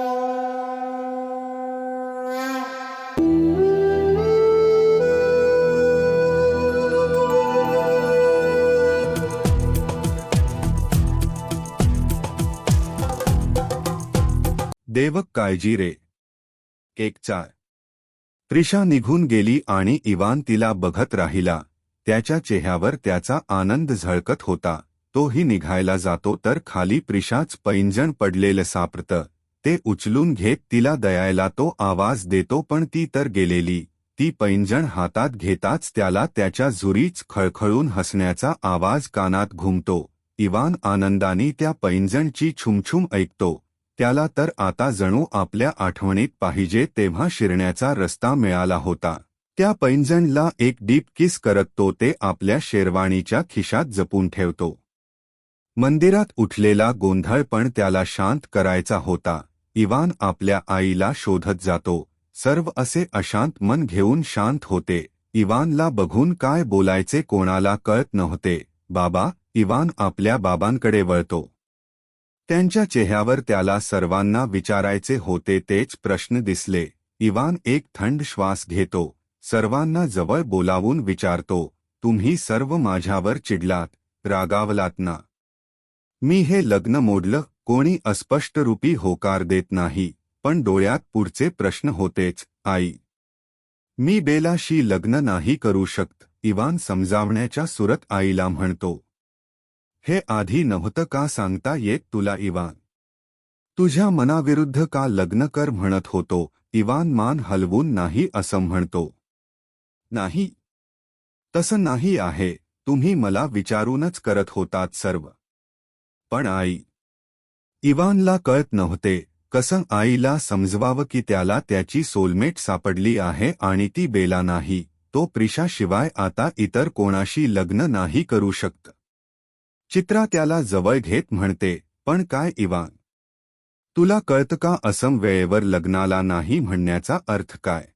देवक काळजी रे. एक चार त्रिशा निघून गेली आणि इवान तिला बघत राहिला. त्याच्या चेहऱ्यावर त्याचा आनंद झळकत होता. तोही निघायला जातो तर खाली प्रिशाच पैंजण पडलेलं सापडतं. ते उचलून घेत तिला दयायला तो आवाज देतो पण ती तर गेलेली. ती पैंजण हातात घेताच त्याला त्याच्या झुरीच खळखळून हसण्याचा आवाज कानात घुमतो. इवान आनंदाने त्या पैंजणची छुमछुम ऐकतो. त्याला तर आता जणू आपल्या आठवणीत पाहिजे तेव्हा शिरण्याचा रस्ता मिळाला होता. त्या पैंजणला एक डीप किस करत तो ते आपल्या शेरवाणीच्या खिशात जपून ठेवतो. मंदिरात उठलेला गोंधळ पण त्याला शांत करायचा होता. इवान आपल्या आईला शोधत जातो. सर्व असे अशांत मन घेऊन शांत होते. इवानला बघून काय बोलायचे कोणाला कळत नव्हते. बाबा इवान आपल्या बाबांकडे वळतो. त्यांच्या चेहऱ्यावर त्याला सर्वांना विचारायचे होते तेच प्रश्न दिसले. इवान एक थंड श्वास घेतो. सर्वांना जवळ बोलावून विचारतो तुम्ही सर्व माझ्यावर चिडलात रागावलात ना? मी हे लग्न मोडलं कोणी अस्पष्ट रूपी होकार देत नाही पण डोळ्यात पुढचे प्रश्न होतेच आई मी बेलाशी लग्न नाही करू शकत इवान समजावण्याच्या सुरत आईला म्हणतो. हे आधी नव्हतं का सांगता येत तुला इवान? तुझ्या मनाविरुद्ध का लग्न कर म्हणत होतो इवान मान हलवून नाही असं म्हणतो. नाही. तसं नाही आहे तुम्ही मला विचारूनच करत होतात सर्व. पण आई इवानला कळत नव्हते कसं आईला समजवावं की त्याला त्याची सोलमेट सापडली आहे आणि ती बेला नाही तो प्रिशाशिवाय आता इतर कोणाशी लग्न नाही करू शकत. चित्रा त्याला जवळ घेत म्हणते पण काय इवान? तुला कळतं का असम वेळेवर लग्नाला नाही म्हणण्याचा अर्थ काय?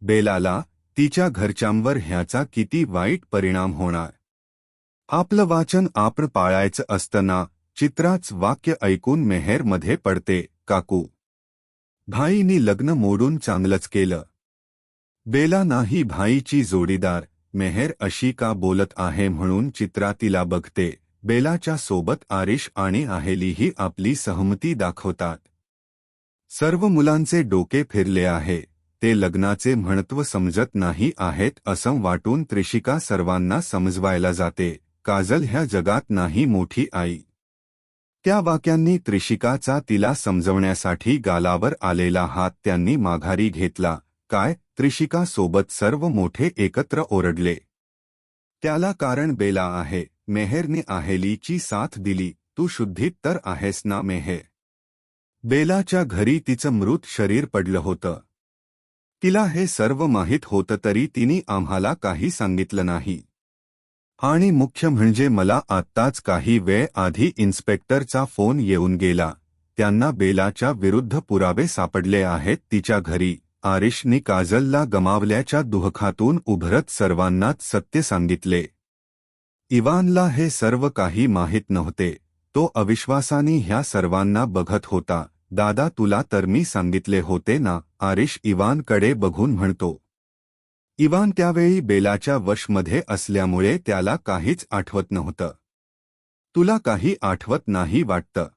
बेलाला तिच्या घरच्यांवर ह्याचा किती वाईट परिणाम होणार? आपलं वाचन आपण पाळायचं असताना चित्राच वाक्य ऐकून मेहेरमध्ये पडते काकू. भाईनी लग्न मोडून चांगलंच केलं. बेला नाही भाईची जोडीदार मेहेर अशी का बोलत आहे म्हणून चित्रा तिला बघते. बेलाच्या सोबत आरिश आणि आहेलीही आपली सहमती दाखवतात. सर्व मुलांचे डोके फिरले आहे ते लग्नाचे महत्त्व समजत नाही आहेत असं वाटून त्रिशिका सर्वांना समजवायला जाते. काजल ह्या जगात नाही मोठी आई. त्या वाक्यांनी त्रिशिकाचा तिला समजवण्यासाठी गालावर आलेला हात त्यांनी माघारी घेतला. काय? त्रिशिका सोबत सर्व मोठे एकत्र ओरडले. त्याला कारण बेला आहे. मेहेरने आहेलीची साथ दिली. तू शुद्धीत तर आहेस ना मेहे? बेलाच्या घरी तिचं मृत शरीर पडलं होतं. तिला हे सर्व माहीत होतं तरी तिने आम्हाला काही सांगितलं नाही. आणि मुख्य म्हणजे मला आत्ताच काही वेळ आधी इन्स्पेक्टरचा फोन येऊन गेला. त्यांना बेलाच्या विरुद्ध पुरावे सापडले आहेत तिच्या घरी. आरिशनी काजलला गमावल्याच्या दुःखातून उभरत सर्वांनाच सत्य सांगितले. इवानला हे सर्व काही माहीत नव्हते. तो अविश्वासाने ह्या सर्वांना बघत होता. दादा तुला तर मी सांगितले होते ना आरिश इवानकडे बघून म्हणतो. इवान त्यावेळी बेलाच्या वशमध्ये असल्यामुळे त्याला काहीच आठवत नव्हतं. तुला काही आठवत नाही वाटतं?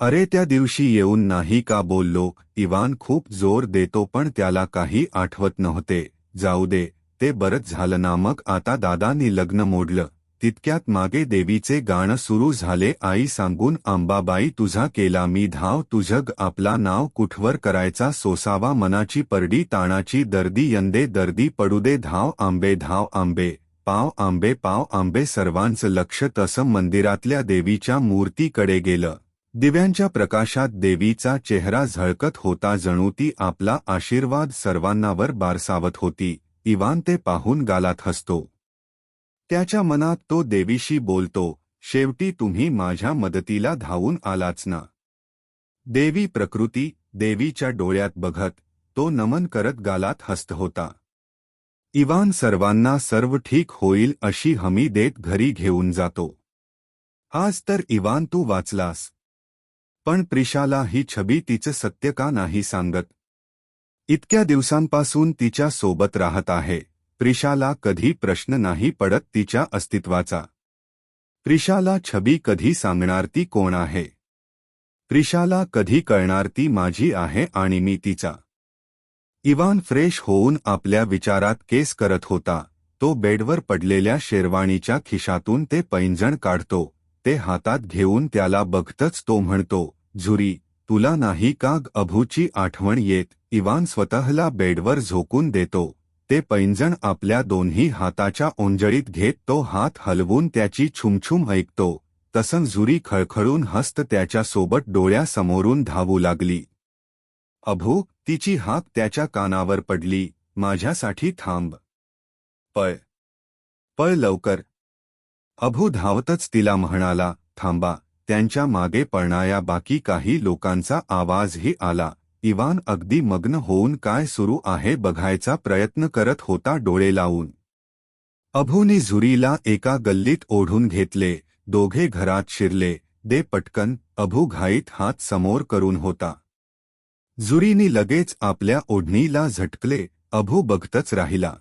अरे त्या दिवशी येऊन नाही का बोललो इवान खूप जोर देतो पण त्याला काही आठवत नव्हते. जाऊ दे ते बरंच झालं ना मग आता दादानी लग्न मोडलं. तितक्यात मागे देवीचे गाणं सुरू झाले आई सांगून आंबाबाई तुझा केला मी धाव तुझग आपला नाव कुठवर करायचा सोसावा मनाची परडी ताणाची दर्दी यंदे दर्दी पडुदे धाव आंबे धाव आंबे पाव आंबे पाव आंबे सर्वांचं लक्ष तसं मंदिरातल्या देवीच्या मूर्तीकडे गेलं. दिव्यांच्या प्रकाशात देवीचा चेहरा झळकत होता जणू ती आपला आशीर्वाद सर्वांनावर बारसावत होती. इवान ते पाहून गालात हसतो. त्याच्या मनात तो देवीशी बोलतो शेवटी तुम्ही माझ्या मदतीला धावून आलाच ना. देवी प्रकृती देवीच्या डोळ्यात बघत तो नमन करत गालात हस्त होता. इवान सर्वांना सर्व ठीक होईल अशी हमी देत घरी घेऊन जातो. आज तर इवान तू वाचलास. पण प्रिशाला ही छबी तिचं सत्य का नाही सांगत? इतक्या दिवसांपासून तिच्या सोबत राहत आहे. प्रिशाला कधी प्रश्न नाही पडत तिच्या अस्तित्वाचा. प्रिशाला छबी कधी सांगणार ती कोण आहे? प्रिशाला कधी कळणार ती माझी आहे आणि मी तिचा. इवान फ्रेश होऊन आपल्या विचारात केस करत होता. तो बेडवर पडलेल्या शेरवाणीच्या खिशातून ते पैंजण काढतो. ते हातात घेऊन त्याला बघतच तो म्हणतो झुरी तुला नाही का ग अभूची आठवण येत? इवान स्वतःला बेडवर झोकून देतो. ते पैंजण आपल्या दोन्ही हाताच्या ओंजळीत घेत तो हात हलवून त्याची छुमछुम ऐकतो. तसं झुरी खळखळून हस्त त्याच्यासोबत डोळ्यासमोरून धावू लागली. अभू तिची हाक त्याच्या कानावर पडली. माझ्यासाठी थांब. पळ. पळ लवकर. अभू धावतच तिला म्हणाला थांबा. त्यांच्या मागे पळणाऱ्या बाकी काही लोकांचा आवाजही आला. इवान अगदी मग्न होऊन काय सुरू आहे बघायचा प्रयत्न करत होता डोळे लावून. अभूनी झुरीला एका गल्लीत ओढून घेतले दोघे घरात शिरले दे पटकन अभू घाईत हात समोर करून होता. झुरीनी लगेच आपल्या ओढणीला झटकले अभू बघतच राहिला.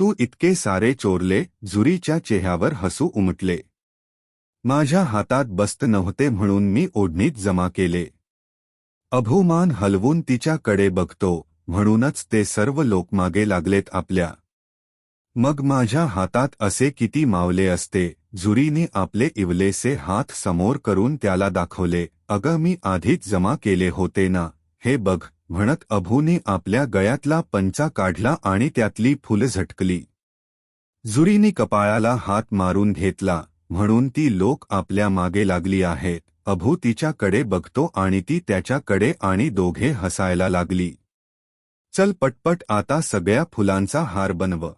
तू इतके सारे चोरले झुरीच्या चेहऱ्यावर हसू उमटले. माझ्या हातात बस्त नव्हते म्हणून मी ओढणीत जमा केले. अभूमान हलवून तिच्याकडे बघतो म्हणूनच ते सर्व लोक मागे लागलेत आपल्या. मग माझ्या हातात असे किती मावले असते झुरीने आपले इवलेसे हात समोर करून त्याला दाखवले अगं मी आधीच जमा केले होते ना हे बघ म्हणत अभूने आपल्या गळ्यातला पंचा काढला आणि त्यातली फुलं झटकली. झुरीने कपाळाला हात मारून घेतला म्हणून ती लोक आपल्या मागे लागली आहेत. अभू तिच्याकडे बघतो आणि ती त्याच्याकडे आणि दोघे हसायला लागली. चल पटपट आता सगळ्या फुलांचा हार बनव.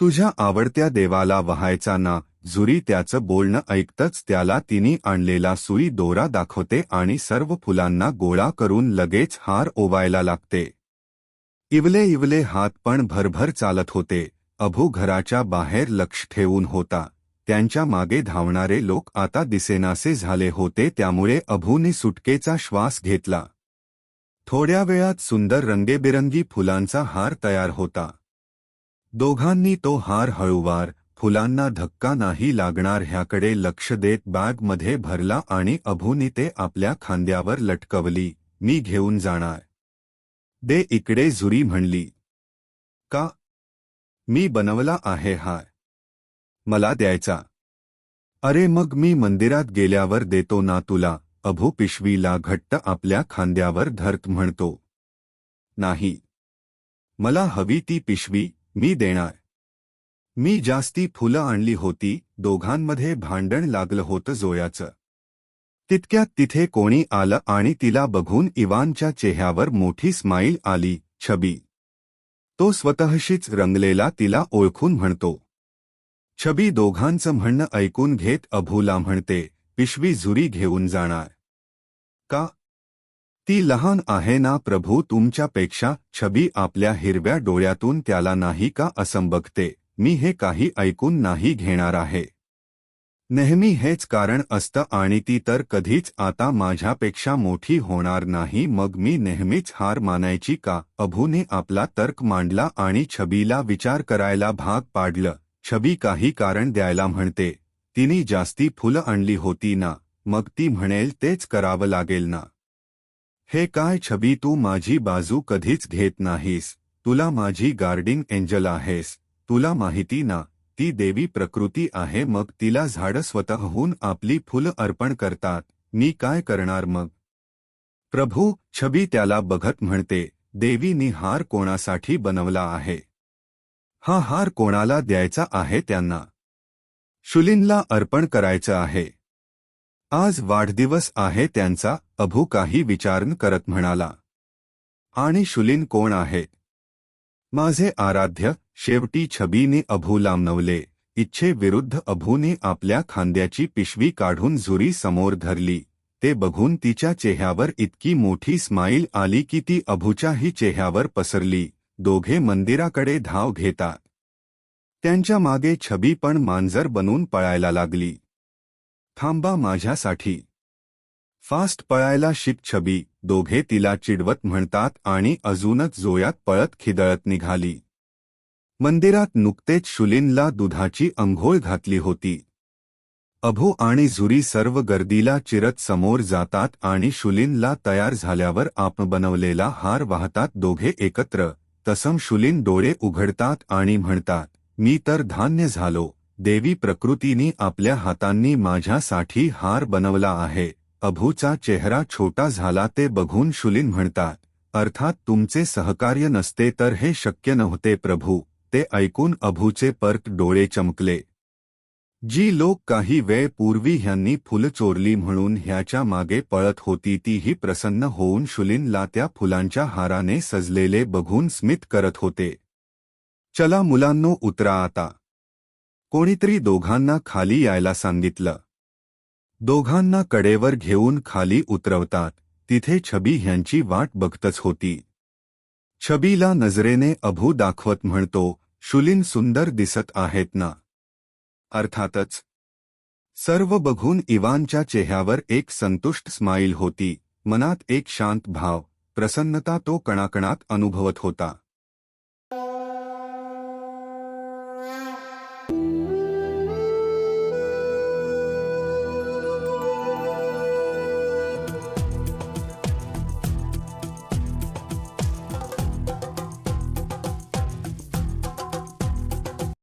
तुझ्या आवडत्या देवाला वहायचा ना जुरी त्याचं बोलणं ऐकतच त्याला तिने आणलेला सुई दोरा दाखवते आणि सर्व फुलांना गोळा करून लगेच हार ओवायला लागते. इवले इवले हात पण भरभर चालत होते अभू घराच्या बाहेर लक्ष ठेवून होता. त्यांच्या मागे धावणारे लोक आता दिसेनासे झाले होते त्यामुळे अभूने सुटकेचा श्वास घेतला. थोड्या वेळात सुंदर रंगेबिरंगी फुलांचा हार तयार होता. दोघांनी तो हार हळूवार फुलांना धक्का नाही लागणार ह्याकडे लक्ष देत बॅगमध्ये भरला आणि अभूनी ते आपल्या खांद्यावर लटकवली मी घेऊन जाणार. दे इकडे झुरी म्हणली. का? मी बनवला आहे हार. मला द्यायचा. अरे मग मी मंदिरात गेल्यावर देतो ना तुला अभू पिशवीला घट्ट आपल्या खांद्यावर धरत म्हणतो. नाही. मला हवी ती पिशवी मी देणार. मी जास्ती फुलं आणली होती दोघांमध्ये भांडण लागलं होतं जोयाचं. तितक्यात तिथे कोणी आलं आणि तिला बघून इवानच्या चेहऱ्यावर मोठी स्माईल आली छबी. तो स्वतःशीच रंगलेला तिला ओळखून म्हणतो. छबी दोघांचं म्हणणं ऐकून घेत अभूला म्हणते पिशवी झुरी घेऊन जाणार. का? ती लहान आहे ना प्रभू तुमच्यापेक्षा छबी आपल्या हिरव्या डोळ्यातून त्याला नाही का असं बघते मी हे काही ऐकून नाही घेणार आहे. नेहमी हेच कारण असतं आणि ती तर कधीच आता माझ्यापेक्षा मोठी होणार नाही मग मी नेहमीच हार मानायची का? अभूने आपला तर्क मांडला आणि छबीला विचार करायला भाग पाडलं. छबी काही कारण द्यायला म्हणते तिने जास्ती फुलं आणली होती ना मग ती म्हणेल तेच करावं लागेल ना. हे काय छबी तू माझी बाजू कधीच घेत नाहीस तुला माझी गार्डिंग एंजल आहेस तुला माहिती ना ती देवी प्रकृती आहे मग तिला झाडं स्वतःहून आपली फुलं अर्पण करतात मी काय करणार मग? प्रभू छबी त्याला बघत म्हणते देवीनी हार कोणासाठी बनवला आहे? हा हार कोणाला द्यायचा आहे त्यांना. शुलिनला अर्पण करायचं आहे. आज वाढदिवस आहे त्यांचा अभू काही विचारण करत म्हणाला. आणि शुलिन कोण आहे? माझे आराध्य शेवटी छबीने अभू लांबनवले इच्छेविरुद्ध अभूने आपल्या खांद्याची पिशवी काढून झुरी समोर धरली. ते बघून तिच्या चेह्यावर इतकी मोठी स्माईल आली की ती अभूच्याही चेह्यावर पसरली. दोघे मंदिराकडे धाव घेतात त्यांच्या मागे छबी पण मांजर बनून पळायला लागली. थांबा माझ्यासाठी. फास्ट पळायला शिक छबी दोघे तिला चिडवत म्हणतात आणि अजूनच जोयात पळत खिदळत निघाली. मंदिरात नुकतेच शुलीनला दुधाची अंघोळ घातली होती. अभो आणि झुरी सर्व गर्दीला चिरत समोर जातात आणि शुलीनला तयार झाल्यावर आप बनवलेला हार वाहतात दोघे एकत्र. तसम शुलीन डोळे उघडतात आणि म्हणतात मी तर धान्य झालो देवी प्रकृतीने आपल्या हातांनी माझ्यासाठी हार बनवला आहे अभूचा चेहरा छोटा झाला ते बघून शुलीन म्हणतात अर्थात तुमचे सहकार्य नसते तर हे शक्य नव्हते प्रभू ते ऐकून अभूचे पर्क डोळे चमकले जी लोक काही वेळ पूर्वी ह्यांनी फुलं चोरली म्हणून ह्याच्या मागे पळत होती तीही प्रसन्न होऊन शुलीनला त्या फुलांच्या हाराने सजलेले बघून स्मित करत होते. चला मुलांनो उतरा आता. कोणीतरी दोघांना खाली यायला सांगितलं. दोघांना कडेवर घेऊन खाली उतरवतात. तिथे छबी ह्यांची वाट बघतच होती. छबीला नजरेने अभू दाखवत म्हणतो शुलीन सुंदर दिसत आहेत ना. अर्थातच. सर्व बघून इवानच्या चेहऱ्यावर एक संतुष्ट स्माईल होती मनात एक शांत भाव प्रसन्नता तो कणाकणात अनुभवत होता.